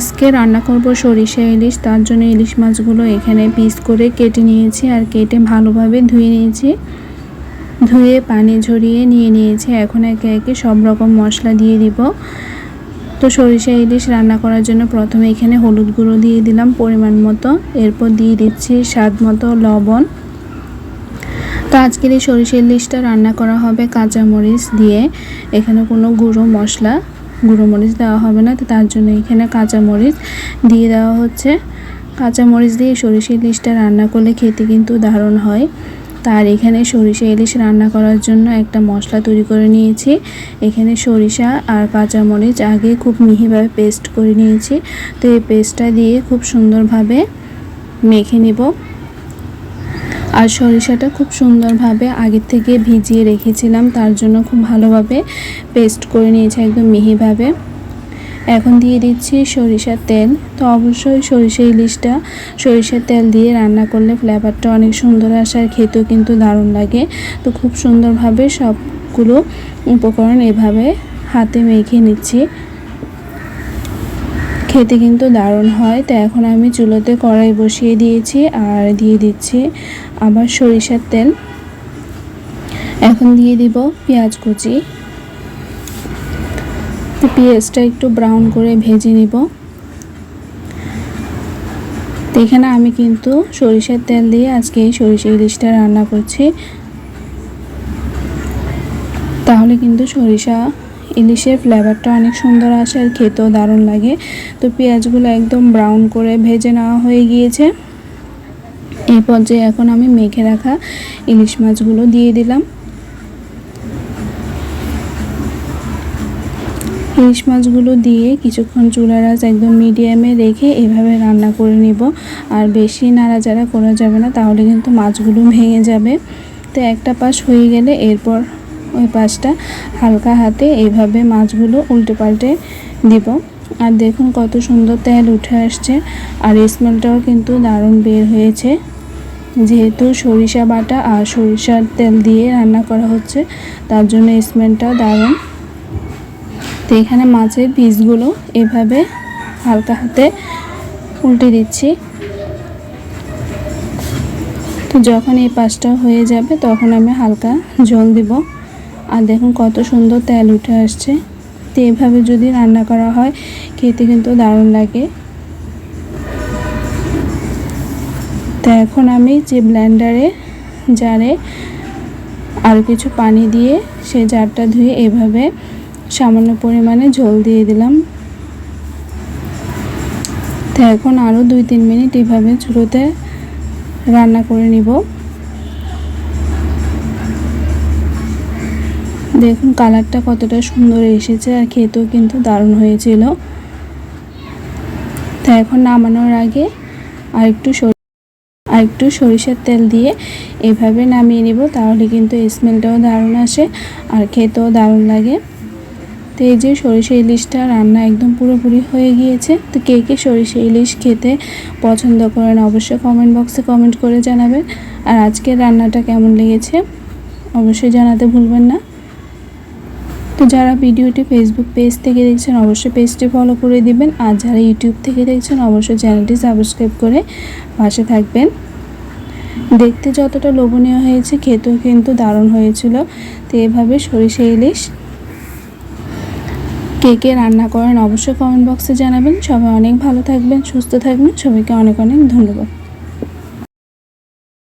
আজকে রান্না করব সরিষা ইলিশ, তার জন্য ইলিশ মাছগুলো এখানে পিস করে কেটে নিয়েছি আর কেটে ভালোভাবে ধুয়ে নিয়েছি। ধুয়ে পানি ঝরিয়ে নিয়ে নিয়েছি। এখন একে একে সব রকম মশলা দিয়ে দিব। তো সরিষা ইলিশ রান্না করার জন্য প্রথমে এখানে হলুদ গুঁড়ো দিয়ে দিলাম পরিমাণ মতো। এরপর দিয়ে দিচ্ছি স্বাদ মতো লবণ। তো আজকের এই সরিষা ইলিশটা রান্না করা হবে কাঁচামরিচ দিয়ে। এখানে কোনো গুঁড়ো মশলা গুঁড়ো মরিচ দেওয়া হবে না, তো তার জন্য এখানে কাঁচামরিচ দিয়ে দেওয়া হচ্ছে। কাঁচামরিচ দিয়ে সরিষা ইলিশটা রান্না করলে খেতে কিন্তু দারুণ হয়। তার এখানে সরিষা ইলিশ রান্না করার জন্য একটা মশলা তৈরি করে নিয়েছি। এখানে সরিষা আর কাঁচামরিচ আগে খুব মিহিভাবে পেস্ট করে নিয়েছি। তো এই পেস্টটা দিয়ে খুব সুন্দরভাবে মেখে নেব। আর সরিষাটা খুব সুন্দরভাবে আগের থেকে ভিজিয়ে রেখেছিলাম, তার জন্য খুব ভালোভাবে পেস্ট করে নিয়েছি একদম মিহিভাবে। এখন দিয়ে দিচ্ছি সরিষার তেল। তো অবশ্যই সরিষা ইলিশটা, সরিষার তেল দিয়ে রান্না করলে ফ্লেভারটা অনেক সুন্দর আসে আর খেতেও কিন্তু দারুণ লাগে। তো খুব সুন্দরভাবে সবগুলো উপকরণ এভাবে হাতে মেখে নিচ্ছি। খেতে কিন্তু দারুণ হয়। তো এখন আমি চুলোতে কড়াই বসিয়ে দিয়েছি আর দিয়ে দিচ্ছি আবার সরিষার তেল। এখন দিয়ে দিব পেঁয়াজ কুচি। পেঁয়াজটা একটু ব্রাউন করে ভেজে নিব। এখানে আমি কিন্তু সরিষার তেল দিয়ে আজকে এই সরিষা ইলিশটা রান্না করছি। তাহলে কিন্তু সরিষা ইলিশের ফ্লেভারটা অনেক সুন্দর আসে আর খেতেও দারুণ লাগে। তো পেঁয়াজগুলো একদম ব্রাউন করে ভেজে নেওয়া হয়ে গিয়েছে। এই পর্যায়ে এখন আমি মেখে রাখা ইলিশ মাছগুলো দিয়ে দিলাম। ইলিশ মাছগুলো দিয়ে কিছুক্ষণ চুলার আঁচ একদম মিডিয়ামে রেখে এভাবে রান্না করে নিব। আর বেশি নাড়াচাড়া করা যাবে না, তাহলে কিন্তু মাছগুলো ভেঙে যাবে। তো একটা পাশ হয়ে গেলে এরপর ওই পাশটা হালকা হাতে এইভাবে মাছগুলো উল্টে পাল্টে দিব। আর দেখুন কত সুন্দর তেল উঠে আসছে আর স্মেলটাও কিন্তু দারুণ বের হয়েছে। যেহেতু সরিষা বাটা আর সরিষার তেল দিয়ে রান্না করা হচ্ছে, তার জন্য স্মেলটাও দারুণ। তো এখানে মাছের পিসগুলো এভাবে হালকা হাতে উল্টে দিচ্ছি। তো যখন এই পাশটা হয়ে যাবে, তখন আমি হালকা জল দিব। আর দেখুন কত সুন্দর তেল উঠে আসছে। তো এভাবে যদি রান্না করা হয়, খেতে কিন্তু দারুণ লাগে। তো এখন আমি যে ব্ল্যান্ডারে জারে আরও কিছু পানি দিয়ে সেই জারটা ধুয়ে এভাবে সামান্য পরিমাণে ঝোল দিয়ে দিলাম। তো এখন আরও দুই তিন মিনিট এভাবে চুলোতে রান্না করে নিব। দেখুন, কালারটা কতটা সুন্দর এসেছে আর খেতেও কিন্তু দারুণ হয়েছিল। তো এখন নামানোর আগে আর একটু আর একটু সরিষার তেল দিয়ে এভাবে নামিয়ে নিব, তাহলে কিন্তু স্মেলটাও দারুণ আসে আর খেতেও দারুণ লাগে। তো এই যে সরিষা ইলিশটা রান্না একদম পুরোপুরি হয়ে গিয়েছে। তো কে কে সরিষা ইলিশ খেতে পছন্দ করেন অবশ্যই কমেন্ট বক্সে কমেন্ট করে জানাবেন। আর আজকের রান্নাটা কেমন লেগেছে অবশ্যই জানাতে ভুলবেন না। তো যারা ভিডিওটি ফেসবুক পেজ থেকে দেখছেন, অবশ্যই পেজটি ফলো করে দিবেন। আর যারা ইউটিউব থেকে দেখছেন, অবশ্যই চ্যানেলটি সাবস্ক্রাইব করে পাশে থাকবেন। দেখতে যতটা লোভনীয় হয়েছে, খেতেও কিন্তু দারুণ হয়েছিল। তো এভাবে সরিষা, ইলিশ কে কে রান্না করেন, অবশ্যই কমেন্ট বক্সে জানাবেন। সবাই অনেক ভালো থাকবেন, সুস্থ থাকবেন। সবাইকে অনেক অনেক ধন্যবাদ।